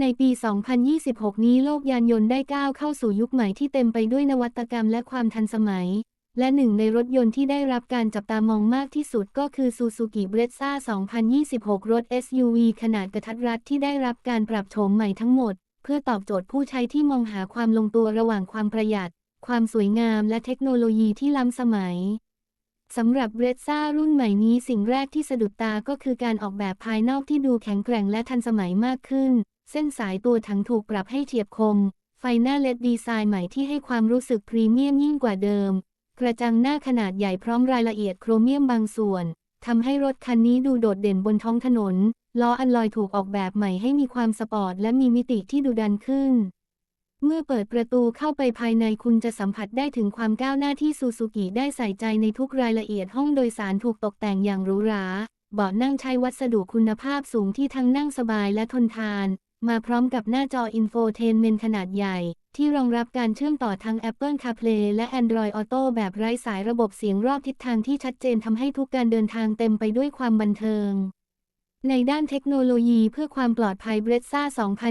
ในปี 2026 นี้โลกยานยนต์ได้ก้าวเข้าสู่ยุคใหม่ที่เต็มไปด้วยนวัตกรรมและความทันสมัย และหนึ่งในรถยนต์ที่ได้รับการจับตามองมากที่สุดก็คือ Suzuki Brezza 2026 รถ SUV ขนาดกระทัดรัดที่ได้รับการปรับโฉมใหม่ทั้งหมด เพื่อตอบโจทย์ผู้ใช้ที่มองหาความลงตัวระหว่างความประหยัด ความสวยงามและเทคโนโลยีที่ล้ำสมัยสำหรับเบรซ่ารุ่นใหม่นี้สิ่งแรกที่สะดุดตาก็คือการออกแบบภายนอกที่ดูแข็งแกร่งและทันสมัยมากขึ้น เส้นสายตัวถังถูกปรับให้เฉียบคม ไฟหน้าเลดดีไซน์ใหม่ที่ให้ความรู้สึกพรีเมียมยิ่งกว่าเดิม กระจังหน้าขนาดใหญ่พร้อมรายละเอียดโครเมียมบางส่วนทำให้รถคันนี้ดูโดดเด่นบนท้องถนน ล้ออัลลอยถูกออกแบบใหม่ให้มีความสปอร์ตและมีมิติที่ดูดันขึ้น เมื่อเปิดประตูเข้าไปภายในคุณจะสัมผัสได้ถึงความก้าวหน้าที่ซูซูกิได้ใส่ใจในทุกรายละเอียดห้องโดยสารถูกตกแต่งอย่างหรูหรา เบาะนั่งใช้วัสดุคุณภาพสูงที่ทั้งนั่งสบายและทนทาน มาพร้อมกับหน้าจออินโฟเทนเมนขนาดใหญ่ ที่รองรับการเชื่อมต่อทั้ง Apple CarPlay และ Android Auto แบบไร้สายระบบเสียงรอบทิศทางที่ชัดเจนทำให้ทุกการเดินทางเต็มไปด้วยความบันเทิง ในด้านเทคโนโลยีเพื่อความปลอดภัยเบรซ่า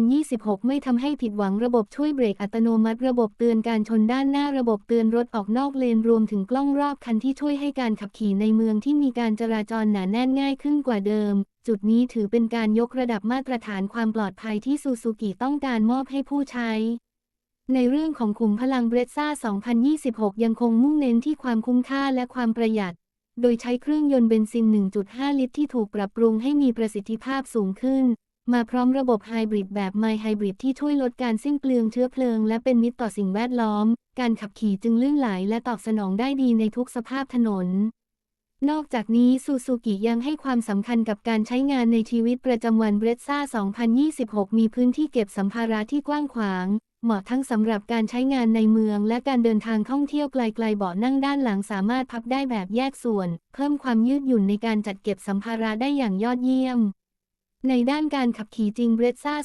2026 ไม่ทำให้ผิดหวังระบบช่วยเบรกอัตโนมัติระบบเตือนการชนด้านหน้าระบบเตือนรถออกนอกเลนรวมถึงกล้องรอบคันที่ช่วยให้การขับขี่ในเมืองที่มีการจราจรหนาแน่นง่ายขึ้นกว่าเดิม จุดนี้ถือเป็นการยกระดับมาตรฐานความปลอดภัยที่ซูซูกิต้องการมอบให้ผู้ใช้ในเรื่องของขุมพลังเบรซ่า2026 ยังคงมุ่งเน้นที่ความคุ้มค่าและความประหยัด โดยใช้เครื่องยนต์เบนซิน 1.5 ลิตรที่ถูกปรับปรุงให้มีประสิทธิภาพสูงขึ้น มาพร้อมระบบไฮบริดแบบไมไฮบริดที่ช่วยลดการสิ้นเปลืองเชื้อเพลิง และเป็นมิตรต่อสิ่งแวดล้อม การขับขี่จึงลื่นไหลและตอบสนองได้ดีในทุกสภาพถนน นอกจากนี้ซูซูกิยังให้ความสำคัญกับการใช้งานในชีวิตประจำวันเบรซ่า2026 มีพื้นที่เก็บสัมภาระที่กว้างขวาง เหมาะทั้งสำหรับการใช้งานในเมือง และการเดินทางท่องเที่ยวไกลๆเบาะนั่งด้านหลังสามารถพับได้แบบแยกส่วน เพิ่มความยืดหยุ่นในการจัดเก็บสัมภาระได้อย่างยอดเยี่ยม ในด้านการขับขี่จริงเบรซ่า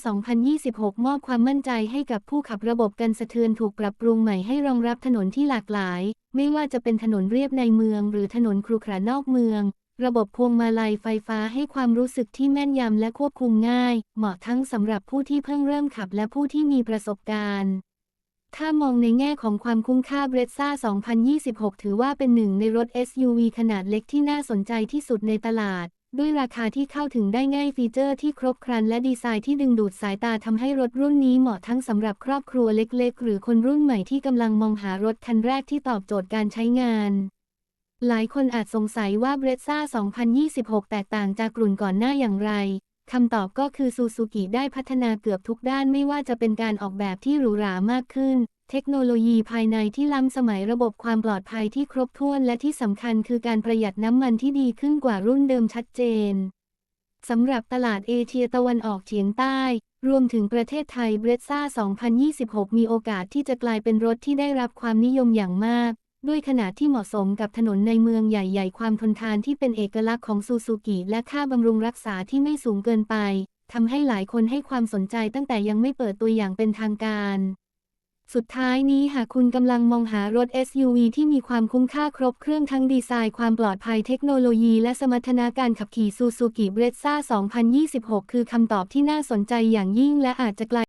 2026 มอบความมั่นใจให้กับผู้ขับระบบกันสะเทือนถูกปรับปรุงใหม่ให้รองรับถนนที่หลากหลาย ไม่ว่าจะเป็นถนนเรียบในเมือง หรือถนนครุขระนอกเมือง ระบบพวงมาลัยไฟฟ้าให้ความรู้สึกที่แม่นยำและควบคุมง่าย เหมาะทั้งสำหรับผู้ที่เพิ่งเริ่มขับและผู้ที่มีประสบการณ์ถ้ามองในแง่ของความคุ้มค่าเบรซ่า 2026 ถือว่าเป็นหนึ่งในรถ SUV ขนาดเล็กที่น่าสนใจที่สุดในตลาด ด้วยราคาที่เข้าถึงได้ง่ายฟีเจอร์ที่ครบครันและดีไซน์ที่ดึงดูดสายตาทำให้รถรุ่นนี้เหมาะทั้งสำหรับครอบครัวเล็กๆ หรือคนรุ่นใหม่ที่กำลังมองหารถคันแรกที่ตอบโจทย์การใช้งาน หลายคนอาจสงสัยว่าเบรซ่า 2026 แตกต่างจากกลุ่นก่อนหน้าอย่างไร คำตอบก็คือซูซูกิได้พัฒนาเกือบทุกด้านไม่ว่าจะเป็นการออกแบบที่หรูหรามากขึ้น เทคโนโลยีภายในที่ล้ำสมัยระบบความปลอดภัยที่ครบถ้วนและที่สำคัญคือการประหยัดน้ำมันที่ดีขึ้นกว่ารุ่นเดิมชัดเจน สำหรับตลาดเอเชียตะวันออกเฉียงใต้ รวมถึงประเทศไทยเบรซ่า 2026 มีโอกาสที่จะกลายเป็นรถที่ได้รับความนิยมอย่างมาก ด้วยขนาดที่เหมาะสมกับถนนในเมืองใหญ่ ๆ ความทนทานที่เป็นเอกลักษณ์ของซูซูกิและค่าบำรุงรักษาที่ไม่สูงเกินไปทำให้หลายคนให้ความสนใจตั้งแต่ยังไม่เปิดตัวอย่างเป็นทางการ สุดท้ายนี้หากคุณกำลังมองหารถ SUV ที่มีความคุ้มค่าครบเครื่องทั้งดีไซน์ความปลอดภัยเทคโนโลยีและสมรรถนะการขับขี่ซูซูกิเบรซ่า2026 คือคำตอบที่น่าสนใจอย่างยิ่งและอาจจะกลาย